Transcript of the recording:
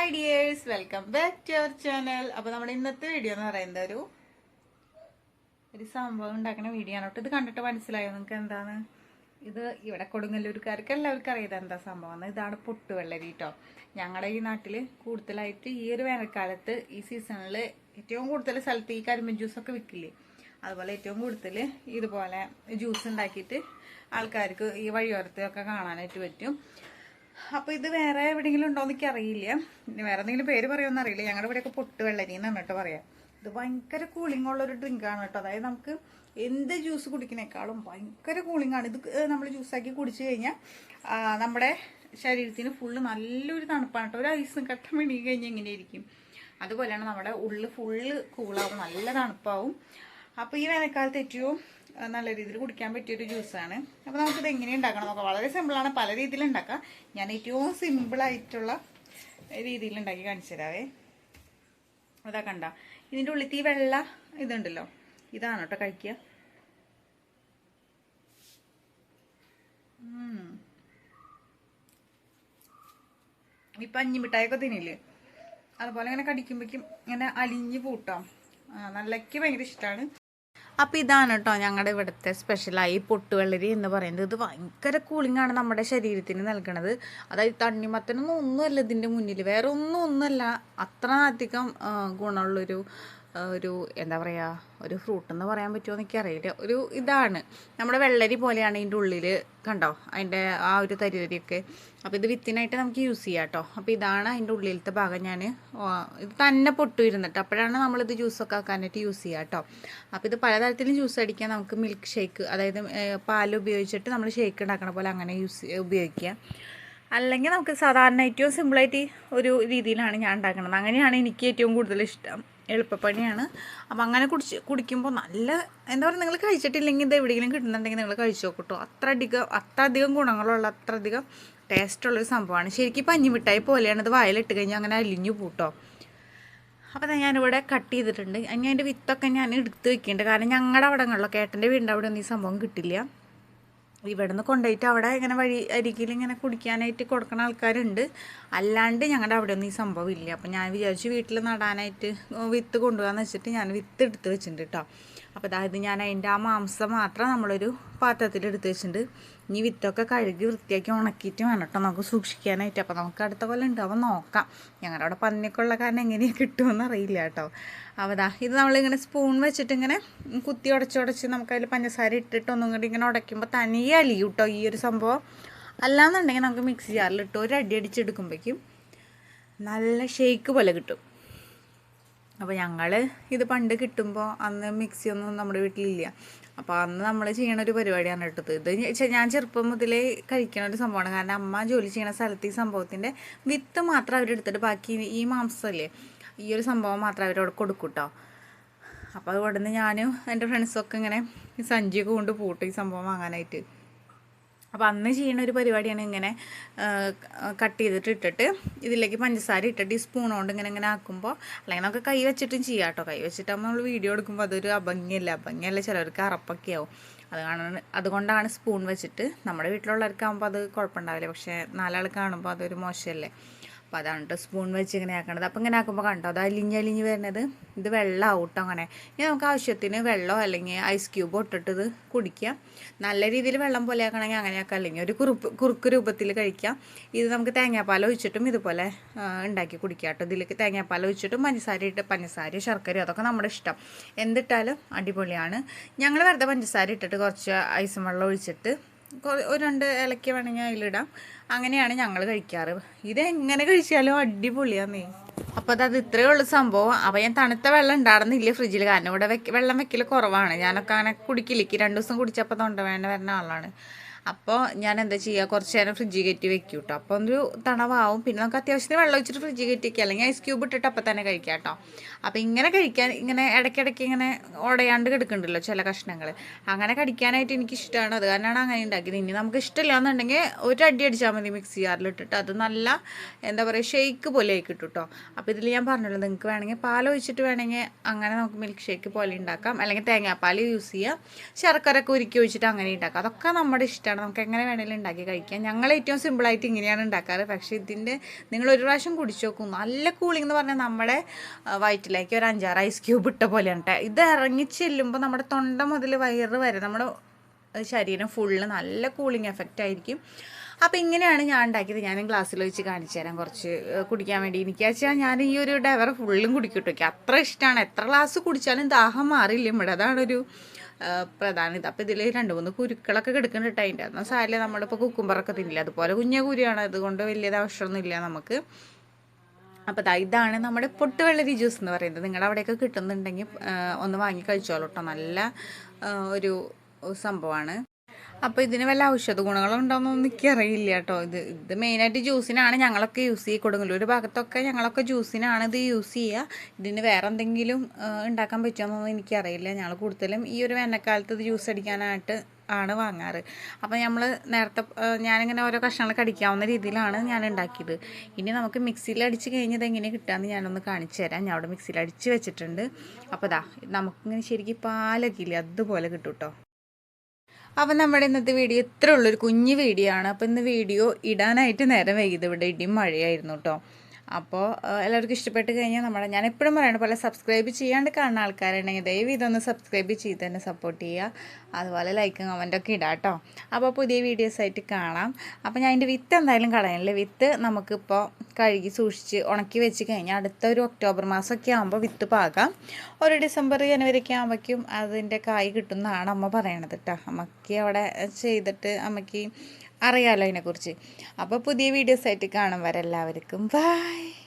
Hi dears welcome back to our channel അപ്പോൾ നമ്മുടെ ഇന്നത്തെ വീഡിയോ എന്ന് പറയുന്നത് ഒരു ഒരു സംഭവം ഉണ്ടാക്കുന്ന വീഡിയോ ആണ് കേട്ടോ. ഇത് കണ്ടിട്ട് മനസ്സിലായോ? നിങ്ങൾക്ക് എന്താണ്? ഇത് ഇവിടെ കൊടുങ്ങല്ലൂർക്കാർക്ക് എല്ലാവർക്കും അറിയാം എന്താ സംഭവം ഇതാണ് പൊട്ടുവെള്ളരി കേട്ടോ ഞങ്ങളുടെ ഈ നാട്ടിൽ കൂടുതലായിട്ട് ഈ ഒരു വേനൽക്കാലത്ത് ഈ സീസണിൽ ഏറ്റവും കൂടുതൽ സ്ഥലത്ത് ഈ കരിമ്പൻ ജ്യൂസൊക്കെ വിൽക്കില്ലേ? അതുപോലെ ഏറ്റവും കൂടുതൽ ഇതുപോലെ ജ്യൂസ് ഉണ്ടാക്കിയിട്ട് ആൾക്കാർക്ക് ഈ വഴിയോരത്തൊക്കെ കാണാനായിട്ട് പറ്റും. അപ്പോൾ ഇത് വേറെ എവിടെയെങ്കിലും ഉണ്ടോ എന്നൊക്കെ അറിയില്ല ഇനി വേറെ എന്തെങ്കിലും പേര് പറയുമെന്ന് അറിയില്ല. ഞങ്ങളുടെ ഇവിടെയൊക്കെ പൊട്ട് വെള്ളരി എന്നാണ് കേട്ടോ പറയാം. ഇത് ഭയങ്കര കൂളിംഗ് ഉള്ള ഒരു ഡ്രിങ്ക് ആണ് കേട്ടോ. അതായത് നമുക്ക് എന്ത് ജ്യൂസ് കുടിക്കുന്നേക്കാളും ഭയങ്കര കൂളിംഗ് ആണ്. ഇത് നമ്മൾ ജ്യൂസാക്കി കുടിച്ചു കഴിഞ്ഞാൽ നമ്മുടെ ശരീരത്തിന് ഫുള്ള് നല്ലൊരു തണുപ്പാണ് കേട്ടോ. ഒരു ഐസും കട്ട മിണി കഴിഞ്ഞാൽ എങ്ങനെയായിരിക്കും അതുപോലെയാണ് നമ്മുടെ ഉള്ളിൽ ഫുള്ള് കൂളാവും നല്ല തണുപ്പാവും. അപ്പോൾ ഈ വേനൽക്കാലത്ത് ഏറ്റവും നല്ല രീതിയിൽ കുടിക്കാൻ പറ്റിയൊരു ജ്യൂസാണ് അപ്പോൾ നമുക്കിത് എങ്ങനെ ഉണ്ടാക്കണം നോക്കാം. വളരെ സിമ്പിളാണ് പല രീതിയിൽ ഉണ്ടാക്കാം. ഞാൻ ഏറ്റവും സിമ്പിളായിട്ടുള്ള രീതിയിൽ ഉണ്ടാക്കി കാണിച്ചു തരാവേ. അതാ കണ്ട. ഇതിന്റെ ഉള്ളിൽ ഈ വെള്ള ഇതുണ്ടല്ലോ. ഇതാണ് കേട്ടോ കഴിക്കുക. ഉം. അഞ്ഞു മിഠായൊക്കെ തിന്നില്ലേ? അതുപോലെ ഇങ്ങനെ കടിക്കുമ്പോഴേക്കും ഇങ്ങനെ അലിഞ്ഞ് പൂട്ടാം. നല്ലയ്ക്ക് ഭയങ്കര ഇഷ്ടമാണ്. അപ്പം ഇതാണ് കേട്ടോ ഞങ്ങളുടെ ഇവിടുത്തെ സ്പെഷ്യലായി പൊട്ടുവെള്ളരി എന്ന് പറയുന്നത്. ഇത് ഭയങ്കര കൂളിംഗ് ആണ് നമ്മുടെ ശരീരത്തിന് നൽകണത്. അതായത് തണ്ണിമത്തനൊന്നും ഒന്നുമല്ല ഇതിന്റെ മുന്നിൽ വേറെ ഒന്നും ഒന്നുമല്ല. അത്ര അധികം ഗുണമുള്ളൊരു ഒരു എന്താ പറയുക ഒരു ഫ്രൂട്ട് എന്ന് പറയാൻ പറ്റുമോ എനിക്കറിയില്ല. ഒരു ഇതാണ്. നമ്മുടെ വെള്ളരി പോലെയാണ് ഇതിന്റെ ഉള്ളിൽ കണ്ടോ? അതിന്റെ ആ ഒരു തരിതരിയൊക്കെ. അപ്പോൾ ഇത് വിത്തിനായിട്ട് നമുക്ക് യൂസ് ചെയ്യാം കേട്ടോ അപ്പോൾ ഇതാണ് അതിന്റെ ഉള്ളിലത്തെ ഭാഗം ഞാൻ ഇത് തന്നെ പൊട്ടു ഇരുന്നിട്ട് അപ്പോഴാണ് നമ്മളിത് ജ്യൂസൊക്കെ ആക്കാനായിട്ട് യൂസ് ചെയ്യുക കേട്ടോ അപ്പോൾ ഇത് പലതരത്തിലും ജ്യൂസ് അടിക്കാൻ നമുക്ക് മിൽക്ക് ഷേക്ക് അതായത് പാൽ ഉപയോഗിച്ചിട്ട് നമ്മൾ ഷേക്ക് ഉണ്ടാക്കണ പോലെ അങ്ങനെ യൂസ് ഉപയോഗിക്കുക അല്ലെങ്കിൽ നമുക്ക് സാധാരണ ഏറ്റവും സിമ്പിളായിട്ട് ഒരു രീതിയിലാണ് ഞാൻ ഉണ്ടാക്കുന്നത് അങ്ങനെയാണ് എനിക്ക് ഏറ്റവും കൂടുതൽ ഇഷ്ടം. എളുപ്പപ്പണിയാണ്. അപ്പോൾ അങ്ങനെ കുടിച്ച് കുടിക്കുമ്പോൾ നല്ല എന്താ പറയുക നിങ്ങൾ കഴിച്ചിട്ടില്ലെങ്കിൽ ഇത് എവിടെയെങ്കിലും കിട്ടുന്നുണ്ടെങ്കിൽ നിങ്ങൾ കഴിച്ചു നോക്കട്ടോ. അത്ര അധികം അത്ര അധികം ഗുണങ്ങളുള്ള അത്ര അധികം ടേസ്റ്റുള്ളൊരു സംഭവമാണ്. ശരിക്കും പഞ്ഞിമിഠായി പോലെയാണ് ഇത് വായിലിട്ട് കഴിഞ്ഞാൽ അങ്ങനെ അലിഞ്ഞു പൂട്ടോ. അപ്പോൾ ഞാനിവിടെ കട്ട് ചെയ്തിട്ടുണ്ട്. ഞാൻ അതിന്റെ വിത്തൊക്കെ ഞാൻ എടുത്ത് വെക്കുന്നുണ്ട് കാരണം ഞങ്ങളുടെ അവിടങ്ങളിലൊക്കെ ഏട്ടന്റെ വീടിന്റെ അവിടെ ഒന്നും ഈ സംഭവം കിട്ടില്ല. ഇവിടെ നിന്ന് കൊണ്ടുപോയിട്ട് അവിടെ ഇങ്ങനെ വഴി അരികിൽ ഇങ്ങനെ കുടിക്കാനായിട്ട് കൊടുക്കുന്ന ആൾക്കാരുണ്ട്. അല്ലാണ്ട് ഞങ്ങളുടെ അവിടെ ഒന്നും ഈ സംഭവം ഇല്ല. അപ്പം ഞാൻ വിചാരിച്ചു വീട്ടിൽ നടാനായിട്ട് വിത്ത് കൊണ്ടുപോകാന്ന് വെച്ചിട്ട് ഞാൻ വിത്ത് എടുത്ത് വെച്ചിട്ടുണ്ട് കേട്ടോ അപ്പോൾ അതായത് ഞാൻ അതിന്റെ ആ മാംസം മാത്രം നമ്മളൊരു പാത്രത്തിൽ എടുത്ത് വെച്ചിട്ടുണ്ട്. ഇനി വിത്തൊക്കെ കഴുകി വൃത്തിയാക്കി ഉണക്കിയിട്ട് വേണം കേട്ടോ നമുക്ക് സൂക്ഷിക്കാനായിട്ട്. അപ്പോൾ നമുക്ക് അടുത്ത കൊല്ലം ഉണ്ട്. ഉണ്ടാവും നോക്കാം. ഞങ്ങളുടെ അവിടെ പന്നിയൊക്കെ കാരണം എങ്ങനെയാണ് കിട്ടുമെന്ന് അറിയില്ല കേട്ടോ. അവതാ ഇത് നമ്മളിങ്ങനെ സ്പൂൺ വെച്ചിട്ട് ഇങ്ങനെ കുത്തി ഉടച്ചുടച്ച് നമുക്ക് അതിൽ പഞ്ചസാര ഇട്ടിട്ട് ഒന്നും കൂടി ഇങ്ങനെ ഉടയ്ക്കുമ്പോൾ തനിയെ അലിയും കേട്ടോ ഈ ഒരു സംഭവം. അല്ലാന്നുണ്ടെങ്കിൽ നമുക്ക് മിക്സി ജാറിലിട്ട് ഒരു അടി അടിച്ചെടുക്കുമ്പോഴേക്കും നല്ല ഷേക്ക് പോലെ കിട്ടും. അപ്പോൾ ഞങ്ങൾ ഇത് പണ്ട് കിട്ടുമ്പോൾ അന്ന് മിക്സി ഒന്നും നമ്മുടെ വീട്ടിലില്ല. അപ്പോൾ അന്ന് നമ്മൾ ചെയ്യണ ഒരു പരിപാടിയാണ് കേട്ടത് ഇത്. ഞാൻ ചെറുപ്പം മുതലേ കഴിക്കണ ഒരു സംഭവമാണ്. കാരണം അമ്മ ജോലി ചെയ്യണ സ്ഥലത്ത് ഈ സംഭവത്തിന്റെ വിത്ത് മാത്രം അവരെടുത്തിട്ട് ബാക്കി ഈ മാംസമല്ലേ ഈ ഒരു സംഭവം മാത്രം അവരവിടെ കൊടുക്കും കേട്ടോ അപ്പോൾ അവിടെ നിന്ന് ഞാനും എന്റെ ഫ്രണ്ട്സൊക്കെ ഇങ്ങനെ ഈ സഞ്ചിയൊക്കെ കൊണ്ട് പൂട്ടും ഈ സംഭവം വാങ്ങാനായിട്ട്. അപ്പോൾ അന്ന് ചെയ്യുന്ന ഒരു പരിപാടിയാണ് ഇങ്ങനെ കട്ട് ചെയ്തിട്ട് ഇട്ടിട്ട് ഇതിലേക്ക് പഞ്ചസാര ഇട്ടിട്ട് ഈ സ്പൂൺ കൊണ്ട് ഇങ്ങനെ ഇങ്ങനെ ആക്കുമ്പോൾ അല്ലെങ്കിൽ നമുക്ക് കൈ വെച്ചിട്ടും ചെയ്യാം കേട്ടോ. കൈ വെച്ചിട്ടാകുമ്പോൾ നമ്മൾ വീഡിയോ എടുക്കുമ്പോൾ അതൊരു അഭംഗിയല്ല? അഭംഗിയല്ല? ചിലവർക്ക് അറപ്പൊക്കെ ആവും. അത് കാണാൻ അതുകൊണ്ടാണ് സ്പൂൺ വെച്ചിട്ട് നമ്മുടെ വീട്ടിലുള്ളവർക്കാകുമ്പോൾ അത് കുഴപ്പമുണ്ടാവില്ല. പക്ഷേ നാലാൾ കാണുമ്പോൾ അതൊരു മോശമല്ലേ? അപ്പോൾ അതാണ് കേട്ടോ സ്പൂൺ വെച്ച് ഇങ്ങനെ ആക്കണത്. അപ്പോൾ ഇങ്ങനെ ആക്കുമ്പോൾ കണ്ടോ അത് അലിഞ്ഞ് അലിഞ്ഞ് വരുന്നത്. ഇത് വെള്ളമാവും കേട്ടോ അങ്ങനെ. ഇനി നമുക്ക് ആവശ്യത്തിന് വെള്ളമോ അല്ലെങ്കിൽ ഐസ് ക്യൂബോ ഇട്ടിട്ട് ഇത് കുടിക്കാം. നല്ല രീതിയിൽ വെള്ളം പോലെ ആക്കണമെങ്കിൽ അങ്ങനെ ആക്കാം. അല്ലെങ്കിൽ ഒരു കുറുപ്പ് കുറുക്ക് രൂപത്തിൽ കഴിക്കാം. ഇത് നമുക്ക് തേങ്ങാപ്പാൽ ഒഴിച്ചിട്ടും ഇതുപോലെ ഉണ്ടാക്കി കുടിക്കാം കേട്ടോ ഇതിലേക്ക് തേങ്ങാപ്പാൽ ഒഴിച്ചിട്ടും പഞ്ചസാര ഇട്ട് പഞ്ചസാര ശർക്കര അതൊക്കെ നമ്മുടെ ഇഷ്ടം. എന്തിട്ടാലും അടിപൊളിയാണ്. ഞങ്ങൾ വെറുതെ പഞ്ചസാര ഇട്ടിട്ട് കുറച്ച് ഐസും വെള്ളം ഒഴിച്ചിട്ട് ഒരു രണ്ട് ഇലയ്ക്ക് വേണമെങ്കിൽ അതിലിടാം. അങ്ങനെയാണ് ഞങ്ങൾ കഴിക്കാറ്. ഇത് എങ്ങനെ കഴിച്ചാലും അടിപൊളിയാന്നേ. അപ്പോൾ അത് ഇത്രയേ ഉള്ളൂ സംഭവം. അപ്പോൾ ഞാൻ തണുത്ത വെള്ളം ഉണ്ടായിരുന്നില്ല ഫ്രിഡ്ജിൽ കാരണം ഇവിടെ വെള്ളം വെക്കൽ കുറവാണ്. ഞാനൊക്കെ അങ്ങനെ കുടിക്കില്ലേക്ക് രണ്ട് ദിവസം കുടിച്ചപ്പോൾ തൊണ്ടവേദന വരുന്ന ആളാണ്. അപ്പോൾ ഞാൻ എന്താ ചെയ്യുക കുറച്ച് നേരം ഫ്രിഡ്ജിൽ കയറ്റി വെക്കും കേട്ടോ അപ്പോൾ ഒരു തണവാവും. പിന്നെ നമുക്ക് അത്യാവശ്യത്തിന് വെള്ളം ഒഴിച്ചിട്ട് ഫ്രിഡ്ജിൽ കയറ്റി വയ്ക്കുക അല്ലെങ്കിൽ ഐസ് ക്യൂബ് ഇട്ടിട്ട് അപ്പം തന്നെ കഴിക്കാം കേട്ടോ. അപ്പോൾ ഇങ്ങനെ കഴിക്കാൻ ഇങ്ങനെ ഇടയ്ക്കിടയ്ക്ക് ഇങ്ങനെ ഉടയാണ്ട് കിടക്കുന്നുണ്ടല്ലോ ചില കഷ്ണങ്ങൾ അങ്ങനെ കടിക്കാനായിട്ട് എനിക്ക് ഇഷ്ടമാണ് അത് കാരണമാണ് അങ്ങനെ ഉണ്ടാക്കിയത്. ഇനി നമുക്ക് ഇഷ്ടമില്ല എന്നുണ്ടെങ്കിൽ ഒരു അടി അടിച്ചാൽ മതി മിക്സി ജാറിലിട്ടിട്ട് അത് നല്ല എന്താ പറയുക ഷേക്ക് പോലെ ആയി കിട്ടും കേട്ടോ. അപ്പോൾ ഇതിൽ ഞാൻ പറഞ്ഞല്ലോ നിങ്ങൾക്ക് വേണമെങ്കിൽ പാൽ ഒഴിച്ചിട്ട് വേണമെങ്കിൽ അങ്ങനെ നമുക്ക് മിൽക്ക് ഷേക്ക് പോലെ ഉണ്ടാക്കാം. അല്ലെങ്കിൽ തേങ്ങാപ്പാൽ യൂസ് ചെയ്യാം. ശർക്കര ഒക്കെ ഉരുക്കി ഒഴിച്ചിട്ട് അങ്ങനെ ഉണ്ടാക്കാം. അതൊക്കെ നമ്മുടെ ഇഷ്ടമാണ് ഇഷ്ടമാണ്. നമുക്ക് എങ്ങനെ വേണമെങ്കിലും ഉണ്ടാക്കി കഴിക്കാം. ഞങ്ങൾ ഏറ്റവും സിമ്പിളായിട്ട് ഇങ്ങനെയാണ് ഉണ്ടാക്കാറ്. പക്ഷേ ഇതിന്റെ നിങ്ങൾ ഒരു പ്രാവശ്യം കുടിച്ചു നോക്കും. നല്ല കൂളിംഗ് എന്ന് പറഞ്ഞാൽ നമ്മുടെ വയറ്റിലേക്ക് ഒരു അഞ്ചാറ് ഐസ് ക്യൂബ് ഇട്ട പോലെയാണ് കേട്ടോ ഇത് ഇറങ്ങി ചെല്ലുമ്പോൾ നമ്മുടെ തൊണ്ട മുതൽ വയറ് വരെ നമ്മുടെ ശരീരം ഫുള്ള് നല്ല കൂളിംഗ് എഫക്റ്റ് ആയിരിക്കും. അപ്പോൾ ഇങ്ങനെയാണ് ഞാൻ ഉണ്ടാക്കിയത്. ഞാൻ ഗ്ലാസ്സിൽ വെച്ച് കാണിച്ചു തരാം. കുറച്ച് കുടിക്കാൻ വേണ്ടി. എനിക്ക് വെച്ചാൽ ഞാൻ ഈ ഒരു ഡവർ ഫുള്ളും കുടിക്കിട്ടു. അത്ര ഇഷ്ടമാണ് എത്ര ഗ്ലാസ് കുടിച്ചാലും ദാഹം മാറില്ല ഇവിടെ. അതാണൊരു പ്രധാന. ഇത് അപ്പോൾ ഇതിൽ രണ്ട് മൂന്ന് കുരുക്കളൊക്കെ കിടക്കുന്നുണ്ട് അതിന്റെ എന്നാൽ സാരില്ല നമ്മളിപ്പോൾ കുക്കുമ്പറൊക്കെ തിന്നില്ല? അതുപോലെ കുഞ്ഞ കുരിയാണ് അതുകൊണ്ട് വലിയത് ആവശ്യമൊന്നുമില്ല നമുക്ക്. അപ്പോൾ ദാ ഇതാണ് നമ്മുടെ പൊട്ടുവെള്ളരി ജ്യൂസ് എന്ന് പറയുന്നത്. നിങ്ങളുടെ അവിടെയൊക്കെ കിട്ടുന്നുണ്ടെങ്കിൽ ഒന്ന് വാങ്ങി കഴിച്ചോളൂ കേട്ടോ നല്ല ഒരു സംഭവമാണ് അപ്പോൾ ഇതിന് വല്ല ഔഷധ ഗുണങ്ങളുണ്ടോയെന്നൊന്നും എനിക്കറിയില്ല കേട്ടോ. ഇത് ഇത് മെയിനായിട്ട് ജ്യൂസിനാണ് ഞങ്ങളൊക്കെ യൂസ് ചെയ്ത് കൊടുങ്ങല്ലൂർ ഭാഗത്തൊക്കെ ഞങ്ങളൊക്കെ ജ്യൂസിനാണ് ഇത് യൂസ് ചെയ്യുക ഇതിന് വേറെ എന്തെങ്കിലും ഉണ്ടാക്കാൻ പറ്റുമെന്നൊന്നും എനിക്കറിയില്ല. ഞങ്ങൾ കൂടുതലും ഈ ഒരു വേനൽക്കാലത്ത് ഇത് ജ്യൂസ് അടിക്കാനായിട്ട് ആണ് വാങ്ങാറ്. അപ്പോൾ നമ്മൾ നേരത്തെ ഞാനിങ്ങനെ ഓരോ കഷ്ണങ്ങൾ കടിക്കാവുന്ന രീതിയിലാണ് ഞാൻ ഉണ്ടാക്കിയത്. ഇനി നമുക്ക് മിക്സിയിൽ അടിച്ച് കഴിഞ്ഞത് എങ്ങനെ കിട്ടുകയെന്ന് ഞാനൊന്ന് കാണിച്ചു തരാം. ഞാൻ അവിടെ മിക്സിയിൽ അടിച്ച് വെച്ചിട്ടുണ്ട്. അപ്പോൾ ദാ നമുക്കിങ്ങനെ ശരിക്കും പാലൊക്കെ ഇല്ലേ? അതുപോലെ കിട്ടും കേട്ടോ അപ്പം നമ്മുടെ ഇന്നത്തെ വീഡിയോ ഇത്രയുള്ളൊരു കുഞ്ഞു വീഡിയോ ആണ്. അപ്പോൾ ഇന്ന് വീഡിയോ ഇടാനായിട്ട് നേരം വൈകിയത് ഇവിടെ ഇടിയും മഴയായിരുന്നു കേട്ടോ. അപ്പോൾ എല്ലാവർക്കും ഇഷ്ടപ്പെട്ട് കഴിഞ്ഞാൽ നമ്മുടെ ഞാൻ എപ്പോഴും പറയുന്നത് പോലെ സബ്സ്ക്രൈബ് ചെയ്യാണ്ട് കാണുന്ന ആൾക്കാരുണ്ടെങ്കിൽ ദയവ് ഇതൊന്ന് സബ്സ്ക്രൈബ് ചെയ്ത് തന്നെ സപ്പോർട്ട് ചെയ്യുക അതുപോലെ ലൈക്കും കമന്റൊക്കെ ഇടാം കേട്ടോ അപ്പോൾ പുതിയ വീഡിയോസ് ആയിട്ട് കാണാം. അപ്പോൾ ഞാൻ അതിന്റെ വിത്ത് എന്തായാലും കളയണില്ല. വിത്ത് നമുക്കിപ്പോൾ കഴുകി സൂക്ഷിച്ച് ഉണക്കി വെച്ച് കഴിഞ്ഞാൽ അടുത്ത ഒരു ഒക്ടോബർ മാസമൊക്കെ ആകുമ്പോൾ വിത്ത് പാകാം. ഒരു ഡിസംബർ ജനുവരി ഒക്കെ ആകുമ്പോഴേക്കും അതിന്റെ കായ് കിട്ടുന്നതാണ് അമ്മ പറയണത് കേട്ടോ അമ്മയ്ക്ക് അവിടെ ചെയ്തിട്ട് അമ്മയ്ക്ക് അറിയാമല്ലോ അതിനെക്കുറിച്ച്. അപ്പോൾ പുതിയ വീഡിയോസായിട്ട് കാണാൻ കാണും വരെ എല്ലാവർക്കും. ബൈ